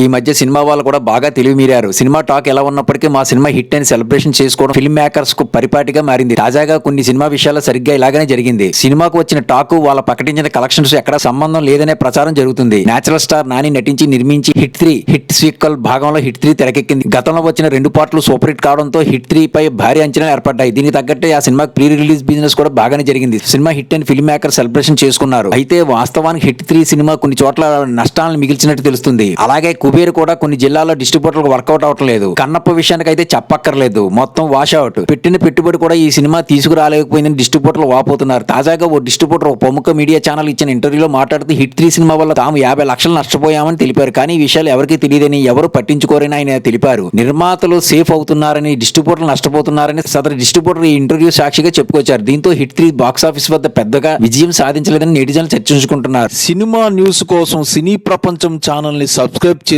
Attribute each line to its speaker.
Speaker 1: ఈ మధ్య సినిమా వాళ్ళు కూడా బాగా తెలివి మీరారు సినిమా టాక్ ఎలా ఉన్నప్పటికీ మా సినిమా హిట్ అని సెలబ్రేషన్ చేసుకోవడం ఫిల్మ్ మేకర్స్కు పరిపాటిగా మారింది. తాజాగా కొన్ని సినిమా విషయాల్లో సరిగ్గా ఇలాగనే జరిగింది. సినిమాకు వచ్చిన టాక్ వాళ్ళ ప్రకటించిన కలెక్షన్స్ ఎక్కడ సంబంధం లేదనే ప్రచారం జరుగుతుంది. నేచురల్ స్టార్ నాని నటించి నిర్మించి హిట్ త్రీ హిట్ సీక్వల్ భాగంలో హిట్ త్రీ తెరకెక్కింది. గతంలో వచ్చిన రెండు పాటలు సూపర్ హిట్ కావడంతో హిట్ త్రీ పై భారీ అంచనా ఏర్పడ్డాయి. దీనికి తగ్గట్టే ఆ సినిమాకి ప్రీ రిలీజ్ బిజినెస్ కూడా బాగానే జరిగింది. సినిమా హిట్ అని ఫిల్మ్ మేకర్ సెలబ్రేషన్ చేసుకున్నారు. అయితే వాస్తవానికి హిట్ త్రీ సినిమా కొన్ని చోట్ల నష్టాలను మిగిల్చినట్టు తెలుస్తుంది. అలాగే కుబేర్ కూడా కొన్ని జిల్లాల్లో డిస్ట్రిబ్యూటర్లకు వర్కౌట్ అవట్లేదు కన్నప్ప విషయానికి అయితే చెప్పక్కర్లేదు. మొత్తం వాష్ అవుట్. పెట్టిన పెట్టుబడి కూడా ఈ సినిమా తీసుకురాలేకపోయిందని డిస్ట్రిబ్యూటర్లు వాపోతున్నారు. తాజాగా ఓ డిస్ట్రిబ్యూటర్ ఒక ప్రముఖ మీడియా ఛానల్ ఇచ్చిన ఇంటర్వ్యూలో మాట్లాడుతూ హిట్ త్రీ సినిమా వల్ల తాము యాభై లక్షలు నష్టపోయామని తెలిపారు. కానీ ఈ విషయాలు ఎవరికీ తెలియదని ఎవరు పట్టించుకోరని ఆయన తెలిపారు. నిర్మాతలు సేఫ్ అవుతున్నారని డిస్ట్రిబ్యూటర్లు నష్టపోతున్నారని సదరు డిస్ట్రిబ్యూటర్ ఈ ఇంటర్వ్యూ సాక్షిగా చెప్పుకొచ్చారు. దీంతో హిట్ త్రీ బాక్స్ ఆఫీస్ వద్ద పెద్దగా విజయం సాధించలేదని నెటిజన్లు చర్చించుకుంటున్నారు.
Speaker 2: సినిమా న్యూస్ కోసం సినీ ప్రపంచం ఛానల్ని సబ్స్క్రైబ్